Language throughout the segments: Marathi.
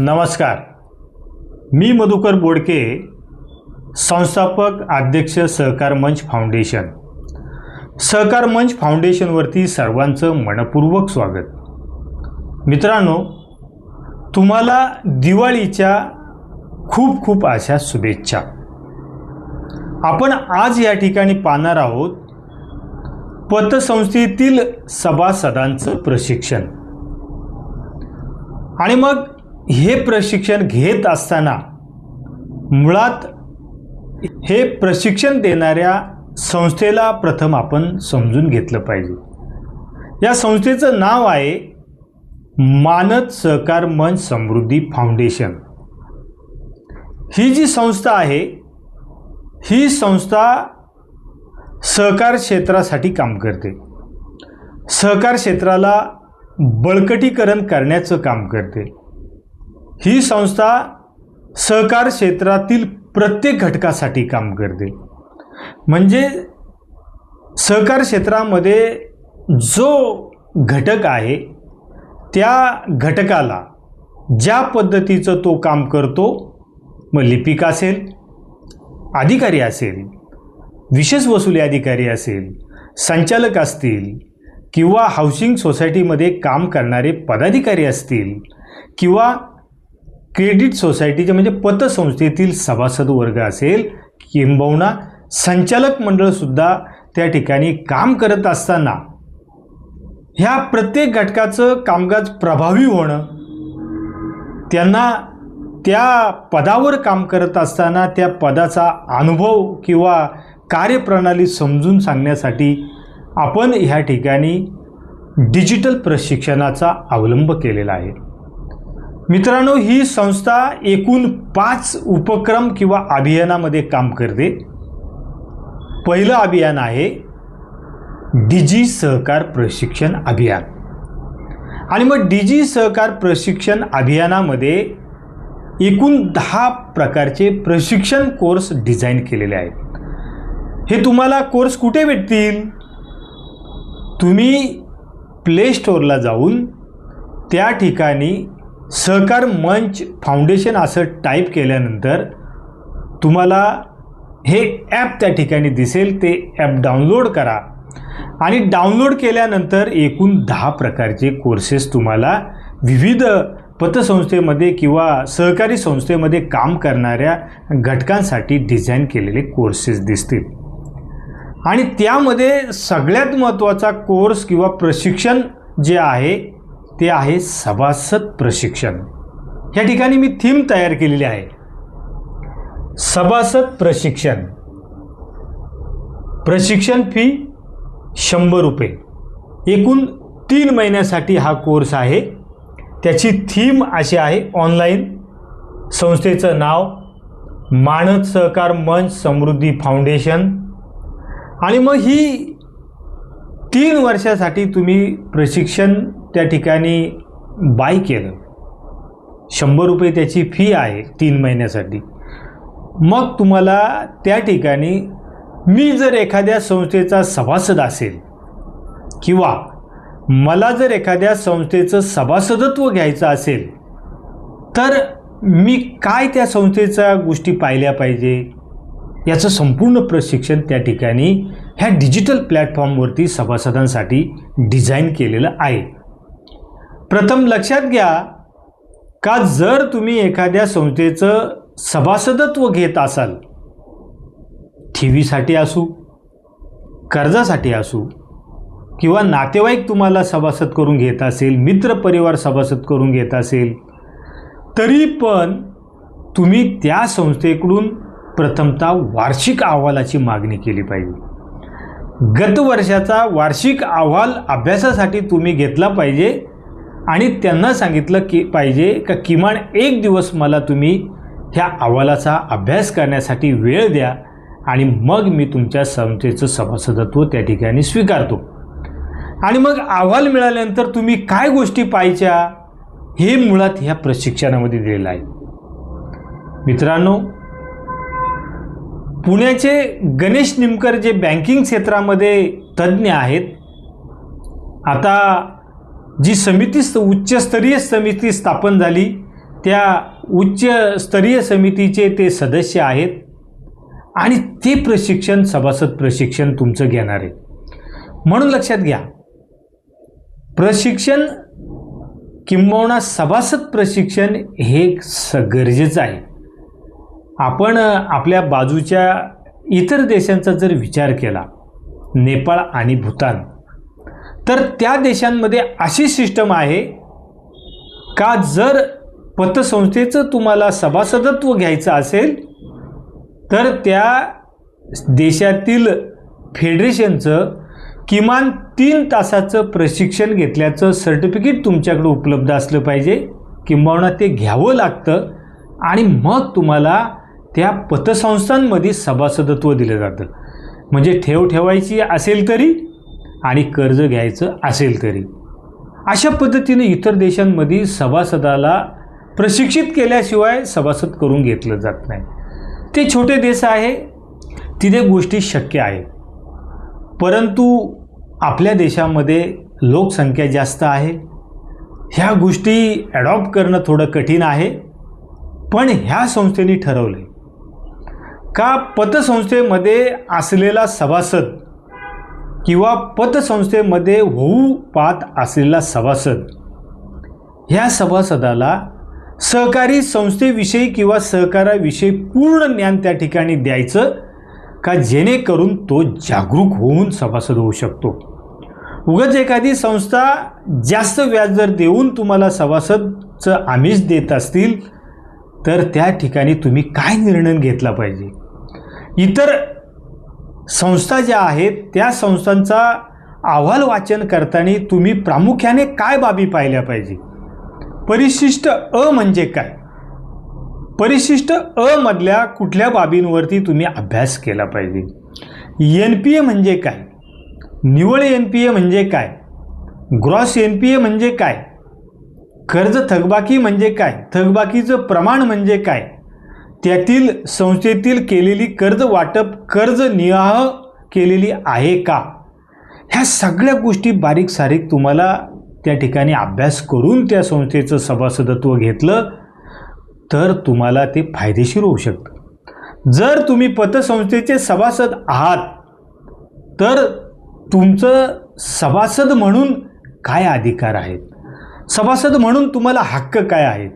नमस्कार. मी मधुकर बोडके संस्थापक अध्यक्ष सहकार मंच फाउंडेशन. सहकार मंच फाउंडेशनवरती सर्वांचं मनपूर्वक स्वागत. मित्रांनो तुम्हाला दिवाळीच्या खूप खूप अशा शुभेच्छा. आपण आज या ठिकाणी पाहणार आहोत पतसंस्थेतील सभासदांचं प्रशिक्षण. आणि मग हे प्रशिक्षण घेत असताना मुळात हे प्रशिक्षण देणाऱ्या संस्थेला प्रथम आपण समजून घेतलं पाहिजे. या संस्थेचं नाव आहे मानद सहकार मन समृद्धी फाउंडेशन. ही जी संस्था आहे ही संस्था सहकार क्षेत्रासाठी काम करते. सहकार क्षेत्राला बळकटीकरण करण्याचं काम करते. ही संस्था सहकार क्षेत्रातील प्रत्येक घटकासाठी काम करते. म्हणजे सहकार क्षेत्रामध्ये जो घटक आहे त्या घटकाला ज्या पद्धतीचं तो काम करतो मग लिपिक असेल अधिकारी असेल विशेष वसुली अधिकारी असेल संचालक असतील किंवा हाऊसिंग सोसायटीमध्ये काम करणारे पदाधिकारी असतील किंवा क्रेडिट सोसायटीचे म्हणजे पतसंस्थेतील सभासद वर्ग असेल किंबहुना संचालक मंडळसुद्धा त्या ठिकाणी काम करत असताना ह्या प्रत्येक घटकाचं कामकाज प्रभावी होणं त्यांना त्या पदावर काम करत असताना त्या पदाचा अनुभव किंवा कार्यप्रणाली समजून सांगण्यासाठी आपण ह्या ठिकाणी डिजिटल प्रशिक्षणाचा अवलंब केलेला आहे. मित्रांनो ही संस्था एकूण पाच उपक्रम किंवा अभियानामध्ये काम करते. पहिलं अभियान आहे डिजी सहकार प्रशिक्षण अभियान. आणि मग डिजी सहकार प्रशिक्षण अभियानामध्ये एकूण दहा प्रकारचे प्रशिक्षण कोर्स डिझाईन केलेले आहेत. हे तुम्हाला कोर्स कुठे भेटतील? तुम्ही प्ले स्टोअरला जाऊन त्या ठिकाणी सहकार मंच फाउंडेशन असं टाईप केल्यानंतर तुम्हाला हे ॲप त्या ठिकाणी दिसेल ते ॲप डाउनलोड करा. आणि डाउनलोड केल्यानंतर एकूण दहा प्रकारचे कोर्सेस तुम्हाला विविध पतसंस्थेमध्ये किंवा सहकारी संस्थेमध्ये काम करणाऱ्या घटकांसाठी डिझाईन केलेले कोर्सेस दिसतील. आणि त्यामध्ये सगळ्यात महत्त्वाचा कोर्स किंवा प्रशिक्षण जे आहे ते आहे सभासद प्रशिक्षण. या ठिकाणी मी थीम तयार केलेली आहे. सभासद प्रशिक्षण. प्रशिक्षण फी शंभर रुपये. एकूण तीन महिन्यासाठी हा कोर्स आहे. त्याची थीम अशी आहे ऑनलाईन संस्थेचं नाव मानद सहकार मंच समृद्धी फाउंडेशन आणि मग ही तीन वर्षासाठी तुम्ही प्रशिक्षण त्या ठिकाणी बाय केलं. शंभर रुपये त्याची फी आहे तीन महिन्यासाठी. मग तुम्हाला त्या ठिकाणी मी जर एखाद्या संस्थेचा सभासद असेल किंवा मला जर एखाद्या संस्थेचं सभासदत्व घ्यायचं असेल तर मी काय त्या संस्थेच्या गोष्टी पाहिल्या पाहिजे? याचं संपूर्ण प्रशिक्षण त्या ठिकाणी ह्या डिजिटल प्लॅटफॉर्मवरती सभासदांसाठी डिझाईन केलेलं आहे. प्रथम लक्षात घ्या का जर तुम्ही एखाद्या संस्थेचं सभासदत्व घेत असाल ठेवीसाठी असू कर्जासाठी असू किंवा नातेवाईक तुम्हाला सभासद करून घेत असेल मित्रपरिवार सभासद करून घेत असेल तरी पण तुम्ही त्या संस्थेकडून प्रथमतः वार्षिक अहवालाची मागणी केली पाहिजे. गत वर्षाचा वार्षिक अहवाल अभ्यासासाठी तुम्ही घेतला पाहिजे आणि त्यांना सांगितलं की पाहिजे का किमान एक दिवस मला तुम्ही ह्या अहवालाचा अभ्यास करण्यासाठी वेळ द्या आणि मग मी तुमच्या संस्थेचं सभासदत्व त्या ठिकाणी स्वीकारतो. आणि मग अहवाल मिळाल्यानंतर तुम्ही काय गोष्टी पाहायच्या? हे मुळात ह्या प्रशिक्षणामध्ये दिलेलं आहे. मित्रांनो पुण्याचे गणेश निमकर जे बँकिंग क्षेत्रामध्ये तज्ज्ञ आहेत आता जी समिती उच्चस्तरीय समिती स्थापन झाली त्या उच्चस्तरीय समितीचे ते सदस्य आहेत. आणि ते प्रशिक्षण सभासद प्रशिक्षण तुमचं घेणार आहे. म्हणून लक्षात घ्या प्रशिक्षण किंबहुना सभासद प्रशिक्षण हे स गरजेचं आहे. आपण आपल्या बाजूच्या इतर देशांचा जर विचार केला नेपाळ आणि भूतान तर त्या देशांमध्ये अशी सिस्टम आहे का जर पतसंस्थेचं तुम्हाला सभासदत्व घ्यायचं असेल तर त्या देशातील फेडरेशनचं किमान तीन तासाचं प्रशिक्षण घेतल्याचं सर्टिफिकेट तुमच्याकडे उपलब्ध असलं पाहिजे. किंबहुना ते घ्यावं लागतं आणि मग तुम्हाला त्या पतसंस्थांमध्ये सभासदत्व दिलं जातं. म्हणजे ठेव ठेवायची असेल तरी आणि कर्ज घ्यायचं असेल तरी. अशा पद्धतीने इतर देशांमध्ये सभासदाला प्रशिक्षित केल्याशिवाय सभासद करून घेतलं जात नाही. ते छोटे देश आहे तिथे गोष्टी शक्य आहे परंतु आपल्या देशामध्ये लोकसंख्या जास्त आहे. ह्या गोष्टी ॲडॉप्ट करणं थोडं कठीण आहे पण ह्या संस्थेने ठरवलं का पतसंस्थेमध्ये असलेला सभासद किंवा पतसंस्थेमध्ये होऊ पाहत असलेला सभासद. ह्या सभासदाला सहकारी संस्थेविषयी किंवा सहकाराविषयी पूर्ण ज्ञान त्या ठिकाणी द्यायचं का जेणेकरून तो जागरूक होऊन सभासद होऊ शकतो? उगाच एखादी संस्था जास्त व्याजदर देऊन तुम्हाला सभासदचं आमिष देत असतील तर त्या ठिकाणी तुम्ही काय निर्णय घेतला पाहिजे? इतर संस्था ज्या आहेत त्या संस्थांचा अहवाल वाचन करताना तुम्ही प्रामुख्याने काय बाबी पाहिल्या पाहिजे? परिशिष्ट अ म्हणजे काय? परिशिष्ट अ मधल्या कुठल्या बाबींवरती तुम्ही अभ्यास केला पाहिजे? एन पी ए म्हणजे काय? निवळ एन पी ए म्हणजे काय? ग्रॉस एन पी ए म्हणजे काय? कर्ज थकबाकी म्हणजे काय? थकबाकीचं प्रमाण म्हणजे काय? त्यातील संस्थेतील केलेली कर्ज वाटप कर्ज निवाह केलेली आहे का? ह्या सगळ्या गोष्टी बारीक सारीक तुम्हाला त्या ठिकाणी अभ्यास करून त्या संस्थेचं सभासदत्व घेतलं तर तुम्हाला ते फायदेशीर होऊ शकतं. जर तुम्ही पतसंस्थेचे सभासद आहात तर तुमचं सभासद म्हणून काय अधिकार आहेत? सभासद म्हणून तुम्हाला हक्क काय आहेत?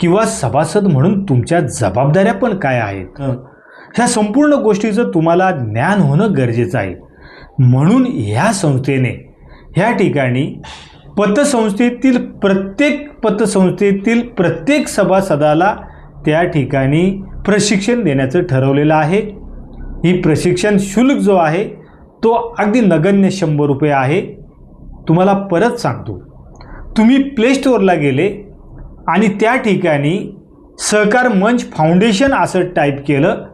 किंवा सभासद म्हणून तुमच्या जबाबदाऱ्या पण काय आहेत? ह्या संपूर्ण गोष्टीचं तुम्हाला ज्ञान होणं गरजेचं आहे. म्हणून ह्या संस्थेने ह्या ठिकाणी पतसंस्थेतील प्रत्येक पतसंस्थेतील प्रत्येक सभासदाला त्या ठिकाणी प्रशिक्षण देण्याचं ठरवलेलं आहे. ही प्रशिक्षण शुल्क जो आहे तो अगदी नगण्य शंभर रुपये आहे. तुम्हाला परत सांगतो. तुम्ही प्ले स्टोअरला गेले आणि त्या ठिकाणी सहकार मंच फाउंडेशन असं टाईप केलं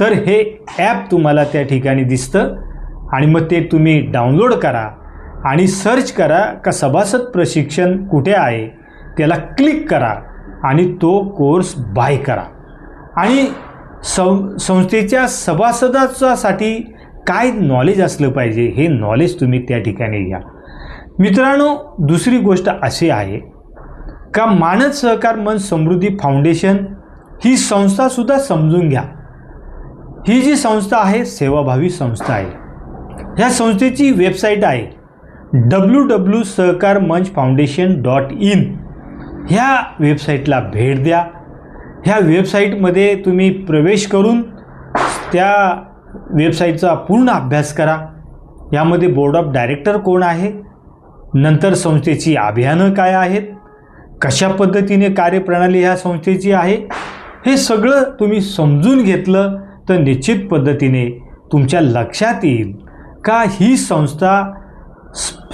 तर हे ॲप तुम्हाला त्या ठिकाणी दिसतं. आणि मग ते तुम्ही डाउनलोड करा आणि सर्च करा का सभासद प्रशिक्षण कुठे आहे त्याला क्लिक करा आणि तो कोर्स बाय करा. आणि सं संस्थेच्या सभासदाच्यासाठी काय नॉलेज असलं पाहिजे हे नॉलेज तुम्ही त्या ठिकाणी घ्या. मित्रांनो दुसरी गोष्ट अशी आहे का मानद सहकार मन समृद्धी फाउंडेशन ही संस्थासुद्धा समजून घ्या. ही जी संस्था आहे सेवाभावी संस्था आहे. ह्या संस्थेची वेबसाईट आहे. डब्ल्यू डब्ल्यू सहकार मंच फाउंडेशन डॉट इन. ह्या वेबसाईटला भेट द्या. ह्या वेबसाईटमध्ये तुम्ही प्रवेश करून त्या वेबसाईटचा पूर्ण अभ्यास करा. यामध्ये बोर्ड ऑफ डायरेक्टर कोण आहे? नंतर संस्थेची अभियानं काय आहेत? कशा पद्धतीने कार्यप्रणाली ह्या संस्थेची आहे हे सगळं तुम्ही समजून घेतलं तर निश्चित पद्धतीने तुमच्या लक्षात येईल का ही संस्था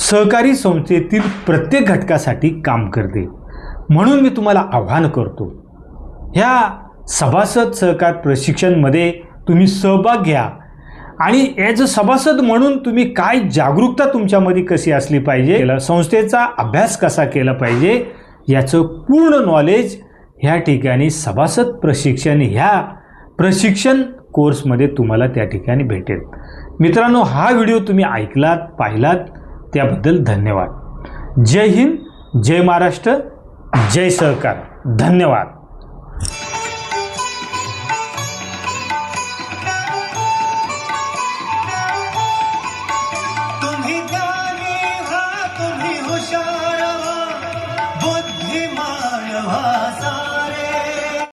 सहकारी संस्थेतील प्रत्येक घटकासाठी काम करते. म्हणून मी तुम्हाला आव्हान करतो ह्या सभासद सहकार प्रशिक्षणमध्ये तुम्ही सहभाग घ्या आणि ॲज अ सभासद म्हणून तुम्ही काय जागरूकता तुमच्यामध्ये कशी असली पाहिजे संस्थेचा अभ्यास कसा केला पाहिजे याचं पूर्ण नॉलेज ह्या ठिकाणी सभासद प्रशिक्षण ह्या प्रशिक्षण कोर्समध्ये तुम्हाला त्या ठिकाणी भेटेल. मित्रांनो हा व्हिडिओ तुम्ही ऐकलात पाहिलात त्याबद्दल धन्यवाद. जय हिंद जय महाराष्ट्र जय सहकार. धन्यवाद.